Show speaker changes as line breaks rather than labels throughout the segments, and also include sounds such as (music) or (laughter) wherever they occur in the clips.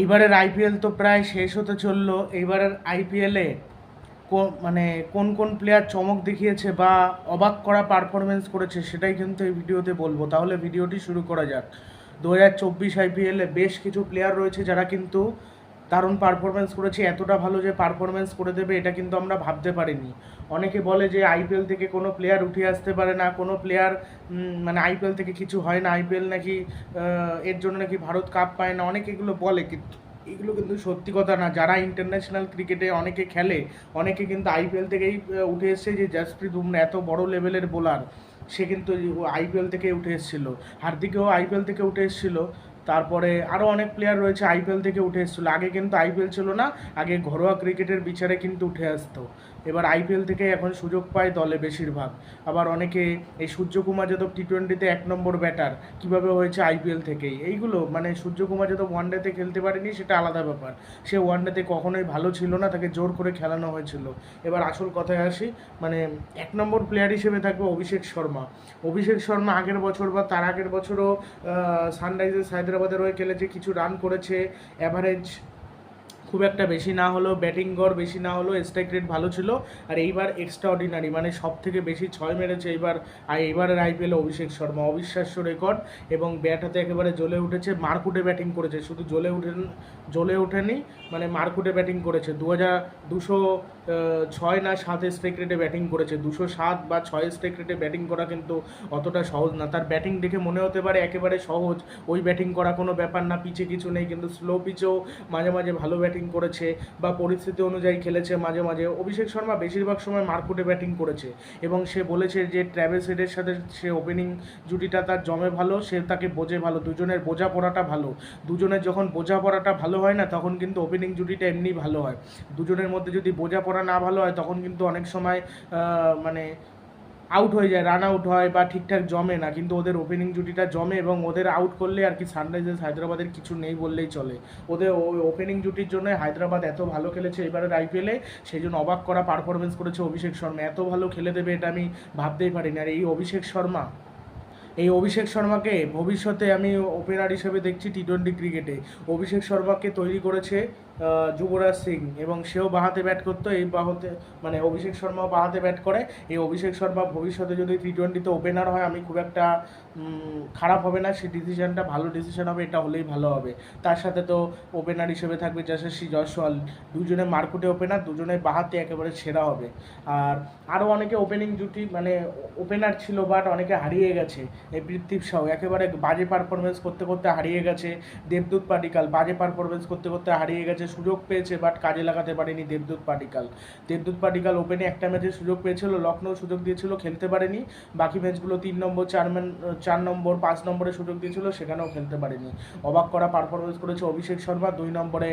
এইবারের আইপিএল তো প্রায় শেষ হতে চলল। এইবারের আইপিএলে মানে কোন কোন প্লেয়ার চমক দেখিয়েছে বা অবাক করা পারফরমেন্স করেছে সেটাই কিন্তু এই ভিডিওতে বলব। তাহলে ভিডিওটি শুরু করা যাক। দু হাজার চব্বিশ আইপিএলে বেশ কিছু প্লেয়ার রয়েছে যারা কিন্তু দারুণ পারফরমেন্স করেছে। এতটা ভালো যে পারফরমেন্স করে দেবে, এটা কিন্তু আমরা ভাবতে পারিনি। অনেকে বলে যে আইপিএল থেকে কোনো প্লেয়ার উঠে আসতে পারে না, কোনো প্লেয়ার মানে আইপিএল থেকে কিছু হয় না, আইপিএল নাকি এর জন্য নাকি ভারত কাপ পায় না, অনেকে এগুলো বলে কিন্তু এগুলো কিন্তু সত্যি কথা না। যারা ইন্টারন্যাশনাল ক্রিকেটে অনেকে খেলে, অনেকে কিন্তু আইপিএল থেকেই উঠে এসেছে যে জাসপ্রীত বুমরা এত বড় লেভেলের বোলার সে কিন্তু আইপিএল থেকে উঠে এসেছিল। হার্দিকেও আইপিএল থেকে উঠে এসেছিল। তারপরে আরও অনেক প্লেয়ার রয়েছে আইপিএল থেকে উঠে এসেছিল। আগে কিন্তু আইপিএল ছিল না, আগে ঘরোয়া ক্রিকেটের বিচারে কিন্তু উঠে আসতো। এবার আইপিএল থেকে এখন সুযোগ পায় দলে বেশিরভাগ। আবার অনেকে এই সূর্যকুমার যাদব টি টোয়েন্টিতে এক নম্বর ব্যাটার, কীভাবে হয়েছে আইপিএল থেকেই? এইগুলো মানে সূর্যকুমার যাদব ওয়ানডেতে খেলতে পারেনি, সেটা আলাদা ব্যাপার। সে ওয়ান ওয়ানডেতে কখনোই ভালো ছিল না, তাকে জোর করে খেলানো হয়েছিল। এবার আসল কথায় আসি মানে এক নম্বর প্লেয়ার হিসেবে থাকবে অভিষেক শর্মা। অভিষেক শর্মা আগের বছর বা তার আগের বছরও সানরাইজার্স হায়দ্রাবাদের হয়ে খেলেছে, কিছু রান করেছে অ্যাভারেজ খুব একটা বেশি না হলেও ব্যাটিং গড় বেশি না হলেও স্ট্রাইক রেট ভালো ছিল। আর এইবার এক্সট্রা অর্ডিনারি মানে সব থেকে বেশি ছয় মেরেছে এইবার আর এইবারের আইপিএলে অভিষেক শর্মা। অবিশ্বাস্য রেকর্ড এবং ব্যাট হাতে একেবারে জ্বলে উঠেছে, মারকুটে ব্যাটিং করেছে। শুধু জ্বলে উঠেন, জ্বলে ওঠেনি মানে মারকুটে ব্যাটিং করেছে। দু হাজার দুশো ছয় না সাত স্ট্রাইক রেটে ব্যাটিং করেছে। দুশো সাত বা ছয় স্ট্রাইক রেটে ব্যাটিং করা কিন্তু অতটা সহজ না। তার ব্যাটিং দেখে মনে হতে পারে একেবারে সহজ। ওই ব্যাটিং করা কোনো ব্যাপার না, পিচে কিছু নেই, কিন্তু স্লো পিচেও মাঝে মাঝে ভালো ব্যাটিং করেছে বা পরিস্থিতি অনুযায়ী খেলেছে মাঝে মাঝে। অভিষেক শর্মা বেশিরভাগ সময় মারকুটে ব্যাটিং করেছে এবং সে বলেছে যে ট্র্যাভেস হেডের সাথে সে ওপেনিং জুটিটা তার জমে ভালো, সে তাকে বোঝে ভালো, দুজনের বোঝাপড়াটা ভালো। দুজনের যখন বোঝাপড়াটা ভালো হয় না, তখন কিন্তু ওপেনিং জুটিটা এমনি ভালো হয়। দুজনের মধ্যে যদি বোঝাপড়া না ভালো হয়, তখন কিন্তু অনেক সময় মানে আউট হয়ে যায় রান আউট হয় বা ঠিকঠাক জমে না। কিন্তু ওদের ওপেনিং জুটিটা জমে এবং ওদের আউট করলে আর কি সানরাইজার্স হায়দ্রাবাদের কিছু নেই বললেই চলে। ওদের ওই ওপেনিং জুটির জন্য হায়দ্রাবাদ এত ভালো খেলেছে এবারের আইপিএলে সেই জন্য অবাক করা পারফরমেন্স করেছে অভিষেক শর্মা। এত ভালো খেলে দেবে এটা আমি ভাবতেই পারিনি। আর এই অভিষেক শর্মা, এই অভিষেক শর্মাকে ভবিষ্যতে আমি ওপেনার হিসেবে দেখছি টি টোয়েন্টি ক্রিকেটে অভিষেক শর্মাকে তৈরি করেছে যুবরাজ সিং এবং সেও বাহাতে ব্যাট করতো, এই বাহাতে মানে অভিষেক শর্মাও বাহাতে ব্যাট করে। এই অভিষেক শর্মা ভবিষ্যতে যদি টি টোয়েন্টিতে ওপেনার হয়, আমি খুব একটা খারাপ হবে না। সেই ডিসিশানটা ভালো ডিসিশান হবে, এটা হলেই ভালো হবে। তার সাথে তো ওপেনার হিসেবে থাকবে যশস্বী জয়সওয়াল। দুজনে মার্কুটে ওপেনার দুজনে বাহাতে একেবারে সেরা হবে। আর আরও অনেকে ওপেনিং জুটি মানে ওপেনার ছিল বাট অনেকে হারিয়ে গেছে। এই পৃথ্বীপ সাউ একেবারে বাজে পারফরমেন্স করতে করতে হারিয়ে গেছে। দেবদূত পাটিকাল বাজে পারফরমেন্স করতে করতে হারিয়ে গেছে। সুযোগ পেয়েছে বাট কাজে লাগাতে পারেনি দেবদূত পাটিকাল। দেবদূত পাটিকাল ওপেনে একটা ম্যাচে সুযোগ পেয়েছিল লখনৌ সুযোগ দিয়েছিল, খেলতে পারেনি। বাকি ম্যাচগুলো তিন নম্বর, চার ম্যান চার নম্বর, পাঁচ নম্বরে সুযোগ দিয়েছিল, সেখানেও খেলতে পারেনি। অবাক করা পারফরমেন্স করেছে অভিষেক শর্মা, দুই নম্বরে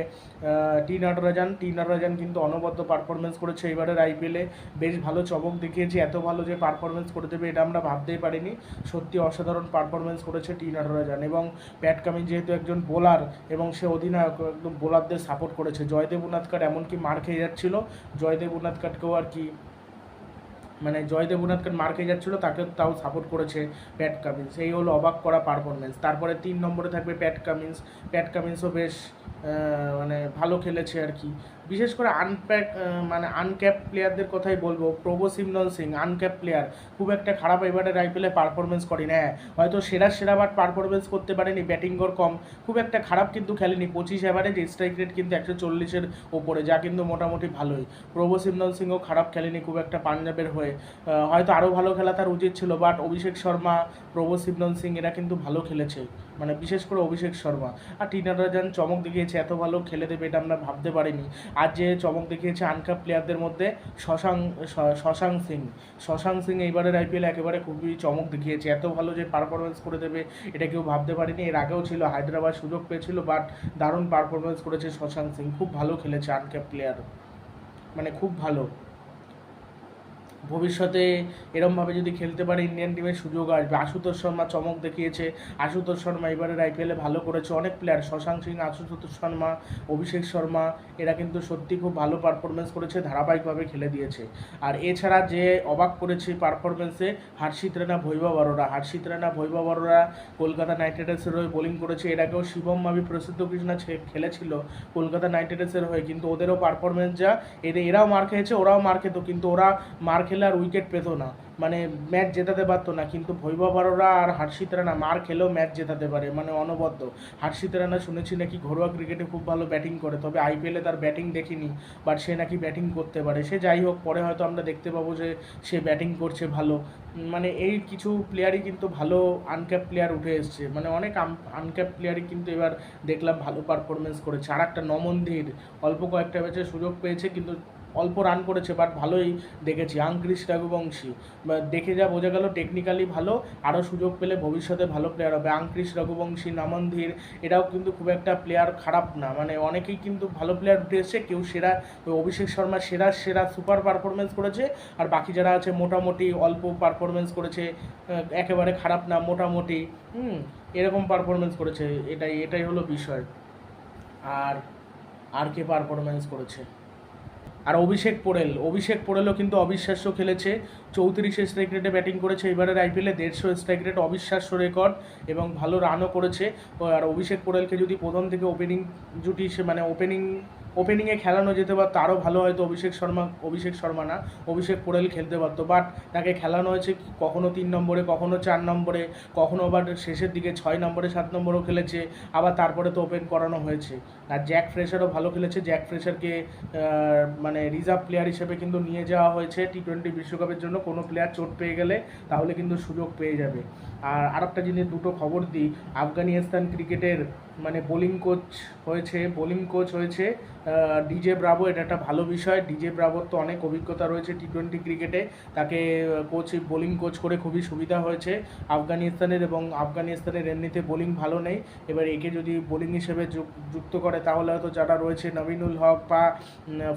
টি নটরাজান। টি নটরাজান কিন্তু অনবদ্য পারফরমেন্স করেছে এবারের আইপিএলে বেশ ভালো চমক দেখিয়েছে, এত ভালো যে পারফরমেন্স করে দেবে এটা আমরা ভাবতেই পারিনি। সত্যি অসাধারণ পারফরমেন্স করেছে টি নটরাজান। এবং প্যাট কামিন যেহেতু একজন বোলার এবং সে অধিনায়ক, একদম বোলারদের সাপোর্ট করেছে। জয়দেব উনাদকাট এমনকি মার খেয়ে যাচ্ছিল। জয়দেব উনাদকাটকেও আর কি মানে জয়দেব উনাদকাট মার খেয়ে যাচ্ছিল তাকে তাও সাপোর্ট করেছে প্যাট কামিন্স এই হলো অবাক করা পারফরমেন্স তারপরে তিন নম্বরে থাকবে প্যাট কামিন্স প্যাট কামিন্সও বেশ মানে ভালো খেলেছে আর কি। বিশেষ করে আনপ্যাক মানে আনক্যাপ প্লেয়ারদের কথাই বলব। প্রভো সিমনল সিং আনক্যাপ প্লেয়ার খুব একটা খারাপ এবারের আইপিএলে পারফরমেন্স করেনি। হ্যাঁ হয়তো সেরা সেরা বাট পারফরমেন্স করতে পারেনি ব্যাটিং গড় কম, খুব একটা খারাপ কিন্তু খেলেনি। পঁচিশ অ্যাভারেজ স্ট্রাইক রেট কিন্তু একশো চল্লিশের ওপরে, যা কিন্তু মোটামুটি ভালোই। প্রভো সিমনল সিংও খারাপ খেলেনি, খুব একটা পাঞ্জাবের হয়ে। হয়তো আরও ভালো খেলা তার উচিত ছিল বাট অভিষেক শর্মা, প্রভো সিমনল সিং, এরা কিন্তু ভালো খেলেছে। মানে বিশেষ করে অভিষেক শর্মা। আর টি নাটরাজান চমক দেখিয়েছে, এত ভালো খেলে দেবে এটা আমরা ভাবতে পারিনি। আর যে চমক দেখিয়েছে আনকাপ প্লেয়ারদের মধ্যে শশাঙ্ক শশাঙ্ক সিং। শশাঙ্ক সিং এইবারের আইপিএল একেবারে খুবই চমক দেখিয়েছে। এত ভালো যে পারফরমেন্স করে দেবে, এটা কেউ ভাবতে পারেনি। এর আগেও ছিল, হায়দ্রাবাদ সুযোগ পেয়েছিল বাট দারুণ পারফরমেন্স করেছে শশাঙ্ক সিং। খুব ভালো খেলেছে আনক্যাপ প্লেয়ার মানে খুব ভালো। ভবিষ্যতে এরমভাবে যদি খেলতে পারে ইন্ডিয়ান টিমের সুযোগ আসবে। আশুতোষ শর্মা চমক দেখিয়েছে। আশুতোষ শর্মা এবারের আইপিএলে ভালো করেছে। অনেক প্লেয়ার শশাঙ্ক সিং, আশুতোষ শর্মা, অভিষেক শর্মা, এরা কিন্তু সত্যি খুব ভালো পারফরমেন্স করেছে, ধারাবাহিকভাবে খেলে দিয়েছে। আর এছাড়া যে অবাক করেছে পারফরমেন্সে হার্ষিত রানা ভৈভব অরোরা হার্ষিত রানা ভৈভব অরোরা কলকাতা নাইট রাইডার্সের হয়ে বোলিং করেছে। এর আগেও শিবম মাবি প্রসিদ্ধ কৃষ্ণা খেলেছিল কলকাতা নাইট রাইডার্সের হয়ে। কিন্তু ওদেরও পারফরমেন্স যা, এদের এরাও মার খেয়েছে, ওরাও মার খেত। কিন্তু ওরা মার খেলে আর উইকেট পেত না। মানে ম্যাচ জেতাতে পারতো না, কিন্তু ভৈভব অরোরা আর হার্ষিত রানা, মার খেলেও ম্যাচ জেতাতে পারে মানে অনবদ্য। হার্ষিত রানা শুনেছি নাকি ঘরোয়া ক্রিকেটে খুব ভালো ব্যাটিং করে, তবে আইপিএলে তার ব্যাটিং দেখিনি বাট সে নাকি ব্যাটিং করতে পারে। সে যাই হোক, পরে হয়তো আমরা দেখতে পাবো যে সে ব্যাটিং করছে ভালো। মানে এই কিছু প্লেয়ারই কিন্তু ভালো আনক্যাপ প্লেয়ার উঠে এসছে। মানে অনেক আনক্যাপ প্লেয়ারই কিন্তু এবার দেখলাম ভালো পারফরমেন্স করেছে। আর একটা নমনধীর, অল্প কয়েকটা ম্যাচে সুযোগ পেয়েছে, কিন্তু অল্প রান করেছে বাট ভালোই দেখেছি। আংক্রিস রঘুবংশী দেখে যা বোঝা গেল টেকনিক্যালি ভালো আরও সুযোগ পেলে ভবিষ্যতে ভালো প্লেয়ার হবে। আংক্রিস রঘুবংশী, নমনধীর, এরাও কিন্তু খুব একটা প্লেয়ার খারাপ না। মানে অনেকেই কিন্তু ভালো প্লেয়ার উঠে এসছে কেউ সেরা, অভিষেক শর্মা সেরা সেরা সুপার পারফরমেন্স করেছে, আর বাকি যারা আছে মোটামুটি অল্প পারফরমেন্স করেছে একেবারে খারাপ না, মোটামুটি, হুম, এরকম পারফরমেন্স করেছে। এটাই এটাই হলো বিষয়। আর আর কে পারফরমেন্স করেছে? আর অভিষেক পোরেল অভিষেক পোরেলও কিন্তু অবিশ্বাস্য খেলেছে। চৌত্রিশে স্ট্রাইক রেটে ব্যাটিং করেছে, এবারের আইপিএলে দেড়শো স্ট্রাইক রেট অবিশ্বাস্য রেকর্ড এবং ভালো রানও করেছে। আর অভিষেক পোরেলকে যদি প্রথম থেকে ওপেনিং জুটি সে মানে ওপেনিং ওপেনিংয়ে খেলানো যেতে পারতো আরও ভালো হয়তো অভিষেক শর্মা অভিষেক শর্মা না, অভিষেক পোড়েল খেলতে পারতো। বাট তাকে খেলানো হয়েছে কখনো তিন নম্বরে, কখনো চার নম্বরে, কখনো আবার শেষের দিকে ছয় নম্বরে, সাত নম্বরেও খেলেছে, আবার তারপরে তো ওপেন করানো হয়েছে। আর জ্যাক ফ্রেশারও ভালো খেলেছে জ্যাক ফ্রেশারকে মানে রিজার্ভ প্লেয়ার হিসেবে কিন্তু নিয়ে যাওয়া হয়েছে টি টোয়েন্টি বিশ্বকাপের জন্য। কোনো প্লেয়ার চোট পেয়ে গেলে তাহলে কিন্তু সুযোগ পেয়ে যাবে। আর আরেকটা জিনিস, দুটো খবর দিই। আফগানিস্তান ক্রিকেটের মানে বোলিং কোচ হয়েছে, বোলিং কোচ হয়েছে ডিজে ব্রাভো এটা একটা ভালো বিষয়। ডিজে ব্রাভোর তো অনেক অভিজ্ঞতা রয়েছে টি টোয়েন্টি ক্রিকেটে তাকে কোচ বোলিং কোচ করে খুবই সুবিধা হয়েছে। আফগানিস্তানের এবং আফগানিস্তানের এমনিতে বোলিং ভালো নেই। এবার একে যদি বোলিং হিসেবে যুক- যুক্ত করে, তাহলে হয়তো যারা রয়েছে নবীনুল হক বা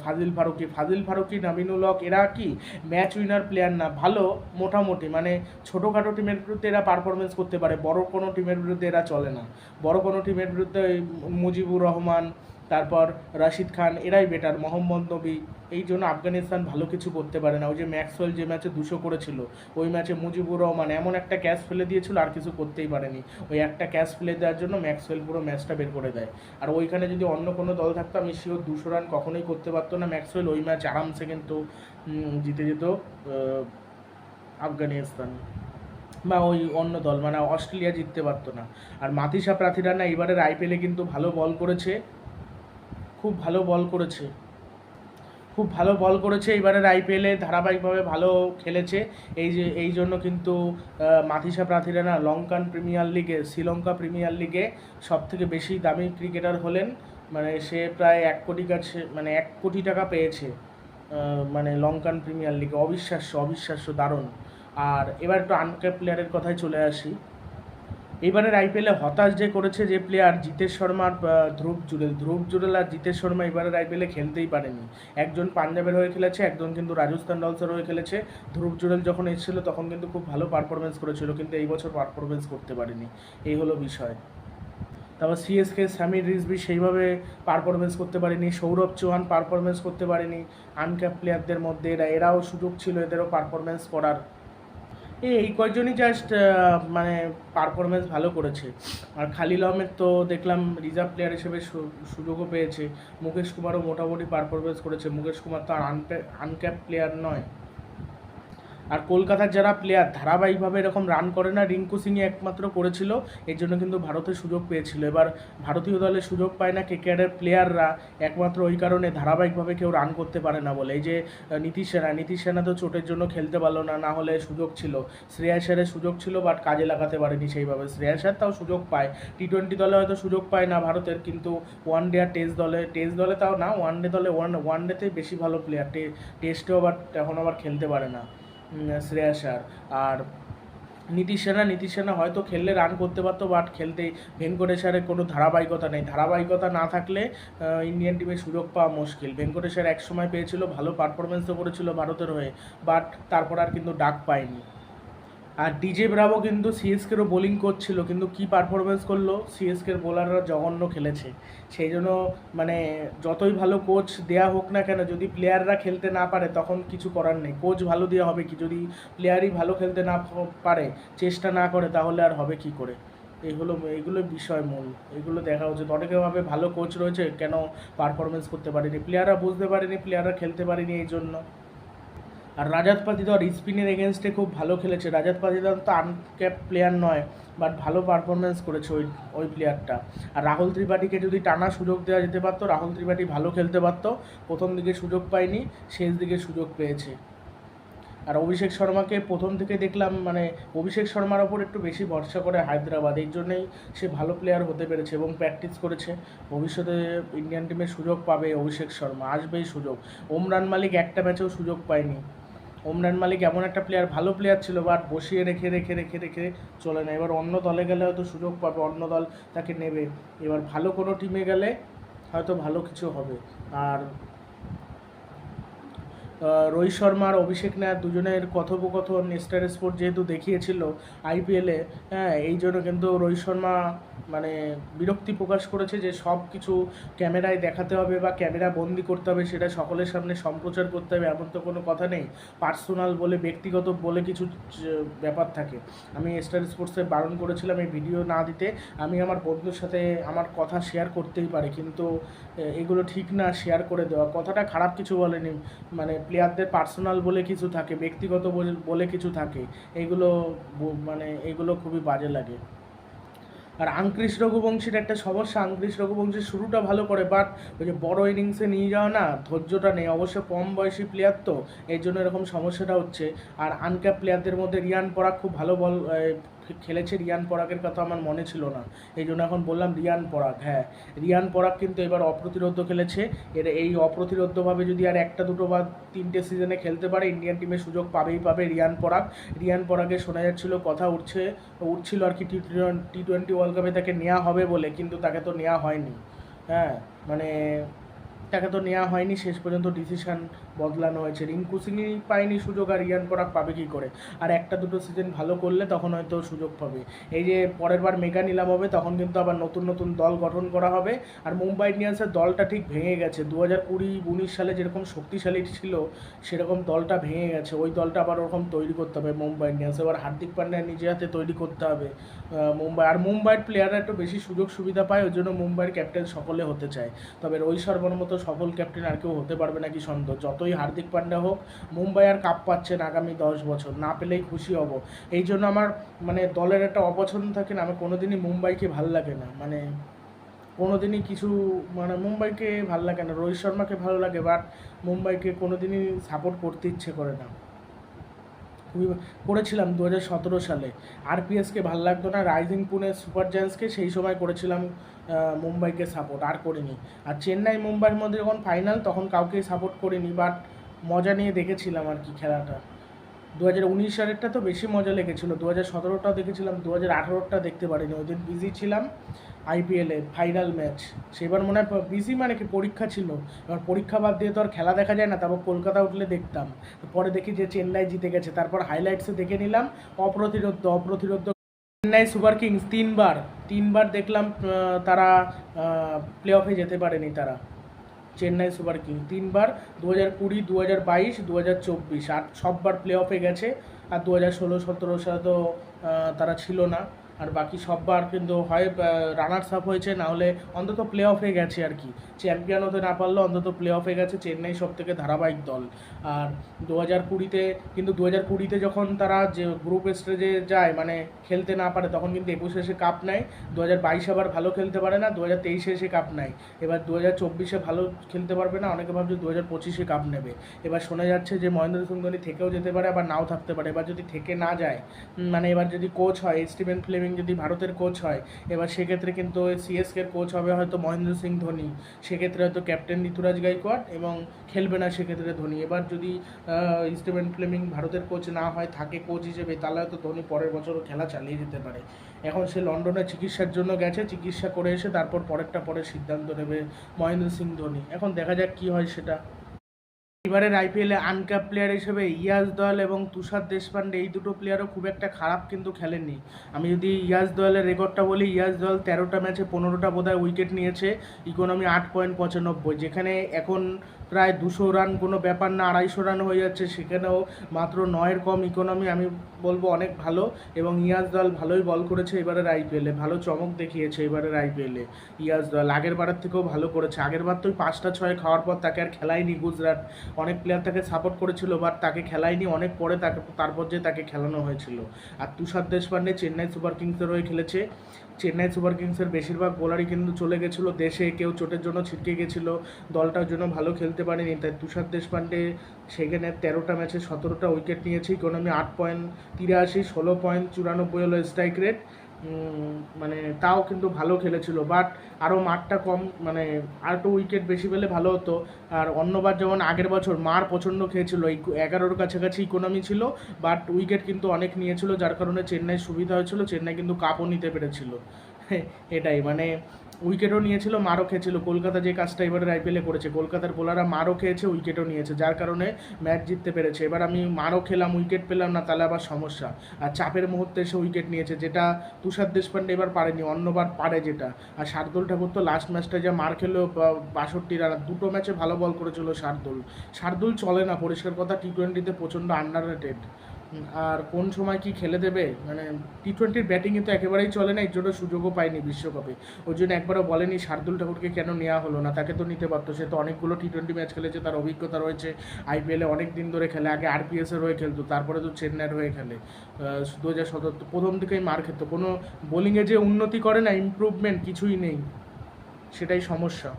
ফাজিল ফারুকি। ফাজিল ফারুকি, নবীনুল হক, এরা কি? ম্যাচ উইনার প্লেয়ার না, ভালো মোটামুটি। মানে ছোটোখাটো টিমের বিরুদ্ধে এরা পারফরমেন্স করতে পারে। বড় কোনো টিমের বিরুদ্ধে এরা চলে না। বড় কোনো টিমের বিরুদ্ধে ওই মুজিবুর রহমান, তারপর রাশিদ খান, এরাই বেটার মোহাম্মদ নবী। এই জন্য আফগানিস্তান ভালো কিছু করতে পারে না। ওই যে ম্যাক্সওয়েল যে ম্যাচে দুশো করেছিল, ওই ম্যাচে মুজিবুর রহমান এমন একটা ক্যাচ ফেলে দিয়েছিল, আর কিছু করতেই পারেনি। ওই একটা ক্যাচ ফেলে দেওয়ার জন্য ম্যাক্সওয়েল পুরো ম্যাচটা বের করে দেয়। আর ওইখানে যদি অন্য কোনো দল থাকতো, আমি শিওর দুশো রান কখনোই করতে পারতো না ম্যাক্সওয়েল। ওই ম্যাচ আরামসে কিন্তু জিতে যেত আফগানিস্তান। বা ওই অন্য দল মানে অস্ট্রেলিয়া জিততে পারতো না। আর মাতিসা প্রার্থীরানা এবারের আইপিএলে কিন্তু ভালো বল করেছে। খুব ভালো বল করেছে। খুব ভালো বল করেছে এবারের আইপিএলে ধারাবাহিকভাবে ভালো খেলেছে। এই যে, এই জন্য কিন্তু মাথিসা প্রার্থীরানা লঙ্কান প্রিমিয়ার লিগে, শ্রীলঙ্কা প্রিমিয়ার লিগে সব থেকে বেশি দামি ক্রিকেটার হলেন। মানে সে প্রায় এক কোটি কাছে মানে এক কোটি টাকা পেয়েছে মানে লঙ্কান প্রিমিয়ার লিগে। অবিশ্বাস্য অবিশ্বাস্য দারুণ। আর এবার একটু আনক্যাপ প্লেয়ারের কথায় চলে আসি। এবারের আইপিএলে হতাশ যে করেছে যে প্লেয়ার জিতেশ শর্মার আহ, ধ্রুব জুড়েল। ধ্রুব জুড়েল আর জিতেশ শর্মা এবারের আইপিএলে খেলতেই পারেনি। একজন পাঞ্জাবের হয়ে খেলেছে একজন কিন্তু রাজস্থান রয়্যালসের হয়ে খেলেছে। ধ্রুব জুড়েল যখন এসেছিল তখন কিন্তু খুব ভালো পারফরমেন্স করেছিল কিন্তু এই বছর পারফরমেন্স করতে পারেনি। এই হলো বিষয়। তারপর সিএসকে সামির রিজবি সেইভাবে পারফরমেন্স করতে পারেনি। সৌরভ চৌহান পারফরমেন্স করতে পারেনি। আনক্যাপ প্লেয়ারদের মধ্যে এরা এরাও সুযোগ ছিল এদেরও পারফরমেন্স করার। এই কয়েকজনই জাস্ট মানে পারফরমেন্স ভালো করেছে। আর খালিল আহমেদ তো দেখলাম রিজার্ভ প্লেয়ার হিসেবে সুযোগও পেয়েছে। মুকেশ কুমারও মোটামুটি পারফরমেন্স করেছে। মুকেশ কুমার তো আর আনক্যাপ প্লেয়ার নয়। আর কলকাতার যারা প্লেয়ার ধারাবাহিকভাবে এরকম রান করে না, রিঙ্কু সিংই একমাত্র করেছিল, এর জন্য কিন্তু ভারতের সুযোগ পেয়েছিল। এবার ভারতীয় দলে সুযোগ পায় না কেকেআরের প্লেয়াররা একমাত্র ওই কারণে ধারাবাহিকভাবে কেউ রান করতে পারে না বলে। এই যে নীতিশ সেনা নীতিশ সেনা তো চোটের জন্য খেলতে পারল না না হলে সুযোগ ছিল। শ্রেয়াসের সুযোগ ছিল বাট কাজে লাগাতে পারেনি সেইভাবে। শ্রেয়াসের তাও সুযোগ পায়। টি টোয়েন্টি দলে হয়তো সুযোগ পায় না ভারতের, কিন্তু ওয়ান ডে আর টেস্ট দলে টেস্ট দলে তাও না ওয়ান ডে দলে ওয়ান ওয়ান ডেতে বেশি ভালো প্লেয়ার টেস্টেও আবার এখন আবার খেলতে পারে না। উম, শ্রেয়াস আর আর নীতিশ সেনা নীতিশ সেনা হয়তো খেললে রান করতে পারতো বাট খেলতে ভেঙ্কটেশ্বরের কোনো ধারাবাহিকতা নেই। ধারাবাহিকতা না থাকলে ইন্ডিয়ান টিমের সুযোগ পাওয়া মুশকিল। ভেঙ্কটেশ্বর এক সময় পেয়েছিল ভালো পারফরমেন্সও করেছিল ভারতের হয়ে বাট তারপর আর কিন্তু ডাক পায়নি। আর ডিজে ব্রাভো কিন্তু সিএসকেরও বোলিং করছিল, কিন্তু কি পারফরমেন্স করল? সিএসকের বোলাররা জঘন্য খেলেছে। সেই জন্য মানে যতই ভালো কোচ দেয়া হোক না কেন, যদি প্লেয়াররা খেলতে না পারে, তখন কিছু করার নেই। কোচ ভালো দেওয়া হবে কি? যদি প্লেয়ারই ভালো খেলতে না পারে, চেষ্টা না করে, তাহলে আর হবে কি করে? এই হলো এইগুলো বিষয় মূল। এগুলো দেখা উচিত। অনেকে ভাবে ভালো কোচ রয়েছে, কেন পারফরমেন্স করতে পারেনি? প্লেয়াররা বুঝতে পারেনি প্লেয়াররা খেলতে পারেনি এই জন্য। আর রাজাত পাতিদার স্পিনের এগেনস্টে খুব ভালো খেলেছে। রাজাত পাতিদার তো আনক্যাপ প্লেয়ার নয় বাট ভালো পারফরমেন্স করেছে ওই ওই প্লেয়ারটা আর রাহুল ত্রিপাঠীকে যদি টানা সুযোগ দেওয়া যেতে পারতো, রাহুল ত্রিপাঠী ভালো খেলতে পারতো, প্রথম দিকে সুযোগ পায়নি, শেষ দিকে সুযোগ পেয়েছে। আর অভিষেক শর্মাকে প্রথম থেকে দেখলাম মানে অভিষেক শর্মার ওপর একটু বেশি ভরসা করে হায়দ্রাবাদ, এই জন্যই সে ভালো প্লেয়ার হতে পেরেছে এবং প্র্যাকটিস করেছে। ভবিষ্যতে ইন্ডিয়ান টিমে সুযোগ পাবে অভিষেক শর্মা, আসবেই সুযোগ। ওমরান মালিক একটা ম্যাচেও সুযোগ পায়নি। ওমরান মালিক এমন একটা প্লেয়ার ভালো প্লেয়ার ছিল বাট বসিয়ে রেখে রেখে রেখে রেখে চলে না এবার অন্য দলে গেলে হয়তো সুযোগ পাবে, অন্য দল তাকে নেবে। এবার ভালো কোনো টিমে গেলে হয়তো ভালো কিছু হবে। আর রোহিত শর্মা আর অভিষেক নায়ার দুজনের কথোপকথন, স্টার স্পোর্ট যেহেতু দেখিয়েছিল আইপিএলে হ্যাঁ এই জন্য কিন্তু রোহিত শর্মা মানে বিরক্তি প্রকাশ করেছে যে সব কিছু ক্যামেরায় দেখাতে হবে বা ক্যামেরা বন্দি করতে হবে, সেটা সকলের সামনে সম্প্রচার করতে হবে, এমন তো কোনো কথা নেই। পার্সোনাল বলে, ব্যক্তিগত বলে কিছু ব্যাপার থাকে। আমি স্টার স্পোর্টসে বারণ করেছিলাম এই ভিডিও না দিতে, আমি আমার বন্ধুর সাথে আমার কথা শেয়ার করতেই পারি, কিন্তু এগুলো ঠিক না শেয়ার করে দেওয়া। কথাটা খারাপ কিছু বলেনি মানে প্লেয়ারদের পার্সোনাল বলে কিছু থাকে, ব্যক্তিগত বলে- কিছু থাকে, এগুলো মানে এগুলো খুবই বাজে লাগে। আর আঙ্ক্রিস রঘুবংশীর একটা সমস্যা আঙ্ক্রিস রঘুবংশীর শুরুটা ভালো করে বাট ওই যে বড় ইনিংসে নিয়ে যাওয়া না, ধৈর্যটা নেই, অবশ্য কম বয়সী প্লেয়ার তো এই জন্য এরকম সমস্যাটা হচ্ছে। আর আনক্যাপ প্লেয়ারদের মধ্যে রিয়ান পরাগ খুব ভালো বল খেলেছে রিয়ান পরাগের কথা আমার মনে ছিল না। এই জন্য এখন বললাম রিয়ান পরাগ হ্যাঁ। রিয়ান পরাগ কিন্তু এবার অপ্রতিরোধ খেলেছে। এর এই অপ্রতিরোধভাবে যদি আর একটা দুটো বা তিনটে সিজনে খেলতে পারে ইন্ডিয়ান টিমের সুযোগ পাবেই পাবে রিয়ান পরাগ। রিয়ান পরাগে শোনা যাচ্ছিল, কথা উঠছে, উঠছিল আর কি টি টোয়েন্টি ওয়ার্ল্ড কাপে তাকে নেওয়া হবে বলে, কিন্তু তাকে তো নেওয়া হয়নি। হ্যাঁ মানে তাকে তো নেওয়া হয়নি, শেষ পর্যন্ত ডিসিশন বদলানো হয়েছে। রিঙ্কু সিংই পায়নি সুযোগ আর রিয়ান পরাগ পাবে কী করে? আর একটা দুটো সিজন ভালো করলে তখন হয়তো সুযোগ পাবে। এই যে পরের বার মেগা নিলাম হবে, তখন কিন্তু আবার নতুন নতুন দল গঠন করা হবে। আর মুম্বাই ইন্ডিয়ান্সের দলটা ঠিক ভেঙে গেছে। দু হাজার কুড়ি উনিশ সালে যেরকম শক্তিশালী ছিল, সেরকম দলটা ভেঙে গেছে। ওই দলটা আবার ওরকম তৈরি করতে হবে মুম্বাই ইন্ডিয়ান্স। এবার হার্দিক পান্ডিয়া নিজে হাতে তৈরি করতে হবে মুম্বাই। আর মুম্বাইয়ের প্লেয়াররা একটু বেশি সুযোগ সুবিধা পায়, ওই জন্য মুম্বাইয়ের ক্যাপ্টেন সকলে হতে চায়। তবে রোহিত শর্মার মতো সফল ক্যাপ্টেন আর কেউ হতে পারবে নাকি সন্দেহ? যতই হার্দিক পান্ডা হোক, মুম্বাই আর কাপ পাচ্ছেন আগামী দশ বছর। না পেলেই খুশি হব। এই জন্য আমার মানে দলের একটা অপছন্দ থাকে না। আমার কোনোদিনই মুম্বাইকে ভালো লাগে না। মানে কোনোদিনই কিছু মানে মুম্বাইকে ভালো লাগে না। রোহিত শর্মাকে ভালো লাগে, বাট মুম্বাইকে কোনোদিনই সাপোর্ট করতে ইচ্ছে করে না। খুবই করেছিলাম দু সতেরো সালে। আরপিএসকে ভালো লাগতো না রাইজিং পুনে সুপার জায়ান্টসকে সেই সময় করেছিলাম মুম্বাইকে সাপোর্ট আর করিনি। আর চেন্নাই মুম্বাইয়ের মধ্যে যখন ফাইনাল তখন কাউকেই সাপোর্ট করিনি বাট মজা নিয়ে দেখেছিলাম আর কি খেলাটা। দু হাজার উনিশ সালেরটা তো বেশি মজা লেগেছিলো দু হাজার সতেরোটাও দেখেছিলাম দু হাজার আঠারোটা দেখতে পারিনি। ওই দিন বিজি ছিলাম আইপিএলে ফাইনাল ম্যাচ সেবার মনে হয় বিজি মানে কি পরীক্ষা ছিল। এবার পরীক্ষা বাদ দিয়ে তো আর খেলা দেখা যায় না, তারপর কলকাতা উঠলে দেখতাম। পরে দেখি যে চেন্নাই জিতে গেছে, তারপর হাইলাইটসে দেখে নিলাম, অপ্রতিরোধ অপ্রতিরোধ। চেন্নাই সুপার কিংস তিনবার তিনবার দেখলাম তারা প্লে অফে যেতে পারেনি তারা। চেন্নাই সুপার কিংস তিনবার দু হাজার কুড়ি দু হাজার বাইশ দু হাজার চব্বিশ। আর সববার প্লে অফে গেছে, আর দু হাজার ষোলো, সতেরো সালে তো তারা ছিল না। আর বাকি সববার কিন্তু হয় রানার্স আপ হয়েছে না হলে অন্তত প্লে অফে গেছে আর কি। চ্যাম্পিয়ন হতে না পারলেও অন্তত প্লে অফে গেছে চেন্নাই সব থেকে ধারাবাহিক দল। আর দু হাজার কুড়িতে কিন্তু দু হাজার কুড়িতে যখন তারা যে গ্রুপ স্টেজে যায় মানে খেলতে না পারে, তখন কিন্তু একুশে এসে কাপ নেয়। দু হাজার বাইশে আবার ভালো খেলতে পারে না দু হাজার তেইশে এসে কাপ নেয়। এবার দু হাজার চব্বিশে ভালো খেলতে পারবে না, অনেকে ভাবছে দু হাজার পঁচিশে কাপ নেবে। এবার শোনা যাচ্ছে যে মহেন্দ্র সিং ধোনি থেকেও যেতে পারে, আবার নাও থাকতে পারে। এবার যদি থেকে না যায় মানে এবার যদি কোচ হয়, স্টিভেন ফ্লেমিং ফ্লেমিং যদি ভারতের কোচ হয়, এবার সেক্ষেত্রে কিন্তু সিএসকের কোচ হবে হয়তো মহেন্দ্র সিং ধোনি। সেক্ষেত্রে হয়তো ক্যাপ্টেন ঋতুরাজ গাইকোয়াড এবং খেলবে না সেক্ষেত্রে ধোনি। এবার যদি স্টিভেন ফ্লেমিং ভারতের কোচ না হয়, থাকে কোচ হিসেবে, তাহলে হয়তো ধোনি পরের বছরও খেলা চালিয়ে যেতে পারে। এখন সে লন্ডনে চিকিৎসার জন্য গেছে, চিকিৎসা করে এসে তারপর পরেরটা পরে সিদ্ধান্ত নেবে মহেন্দ্র সিং ধোনি। এখন দেখা যাক কী হয় সেটা। এবারের আইপিএলে আনক্যাপ প্লেয়ার হিসেবে ইয়াজ দল এবং তুষার দেশপান্ডে এই দুটো প্লেয়ারও খুব একটা খারাপ কিন্তু খেলেননি। আমি যদি ইয়াজ দলের রেকর্ডটা বলি ইয়াজ দল তেরোটা ম্যাচে পনেরোটা বোধহয় উইকেট নিয়েছে ইকোনমি আট পয়েন্ট পঁচানব্বই, যেখানে এখন প্রায় দুশো রান, কোনো ব্যাপার না, আড়াইশো রান হয়ে যাচ্ছে। সেখানেও মাত্র নয়ের কম ইকোনমি আমি বলব অনেক ভালো এবং ইয়াজ দল ভালোই বল করেছে এবারের আইপিএলে ভালো চমক দেখিয়েছে এবারের আইপিএলে ইয়াজ দল আগের বারের থেকেও ভালো করেছে। আগের বার তো পাঁচটা ছয় খাওয়ার পর তাকে আর খেলায়নি গুজরাট। অনেক প্লেয়ার তাকে সাপোর্ট করেছিল বাট তাকে খেলায়নি। অনেক পরে তাকে, তারপর যে তাকে খেলানো হয়েছিল। আর তুষার দেশপান্ডে চেন্নাই সুপার কিংসের হয়ে খেলেছে। চেন্নাই সুপার কিংসের বেশিরভাগ বোলারই কিন্তু চলে গেছিল দেশে, কেউ চোটের জন্য ছিটকে গেছিল, দলটার জন্য ভালো খেলতে পারেনি। তাই তুষার দেশপান্ডে সেখানে তেরোটা ম্যাচে সতেরোটা উইকেট নিয়েছে। ইকোনমি আট পয়েন্ট তিরাশি, ষোলো পয়েন্ট চুরানব্বই হলো স্ট্রাইক রেট মানে তাও কিন্তু ভালো খেলেছিল বাট আরও মারটা কম মানে আর একটু উইকেট বেশি পেলে ভালো হতো। আর অন্যবার যেমন আগের বছর মার প্রচণ্ড খেয়েছিল এগারোর কাছাকাছি ইকোনমি ছিল বাট উইকেট কিন্তু অনেক নিয়েছিল, যার কারণে চেন্নাই সুবিধা হয়েছিল, চেন্নাই কিন্তু কাপও নিতে পেরেছিল। (laughs) এটাই মানে উইকেটও নিয়েছিল, মারও খেয়েছিল। কলকাতা যে কাজটা এবারে আইপিএলে করেছে, কলকাতার বোলাররা মারও খেয়েছে, উইকেটও নিয়েছে, যার কারণে ম্যাচ জিততে পেরেছে। এবার আমি মারও খেলাম, উইকেট পেলাম না, তাহলে আবার সমস্যা। আর চাপের মুহূর্তে এসে উইকেট নিয়েছে, যেটা তুষার দেশপান্ডে এবার পারেনি, অন্যবার পারে যেটা। আর শার্দুল ঠাকুর তো লাস্ট ম্যাচটা যা মার খেলো বাষট্টি রান দুটো ম্যাচে ভালো বল করেছিল শার্দুল। শার্দুল চলে না, পরিষ্কার কথা টি টোয়েন্টিতে প্রচণ্ড আন্ডার রেটেড আর কোন সময় কি খেলে দেবে? মানে টি টোয়েন্টির ব্যাটিংয়ে তো একেবারেই চলে না, এর জন্য সুযোগও পায়নি বিশ্বকাপে। ওই জন্য একবারও বলেনি শার্দুল ঠাকুরকে কেন নেওয়া হলো না, তাকে তো নিতে পারতো সে তো অনেকগুলো টি টোয়েন্টি ম্যাচ খেলেছে, তার অভিজ্ঞতা রয়েছে। আইপিএলে অনেক দিন ধরে খেলে, আগে আরপিএসের হয়ে খেলতো, তারপরে তো চেন্নাইয়ের হয়ে খেলে। দু হাজার সতেরো, প্রথম থেকেই মার খেত। কোনো বোলিংয়ে যে উন্নতি করে না ইমপ্রুভমেন্ট কিছুই নেই। সেটাই সমস্যা।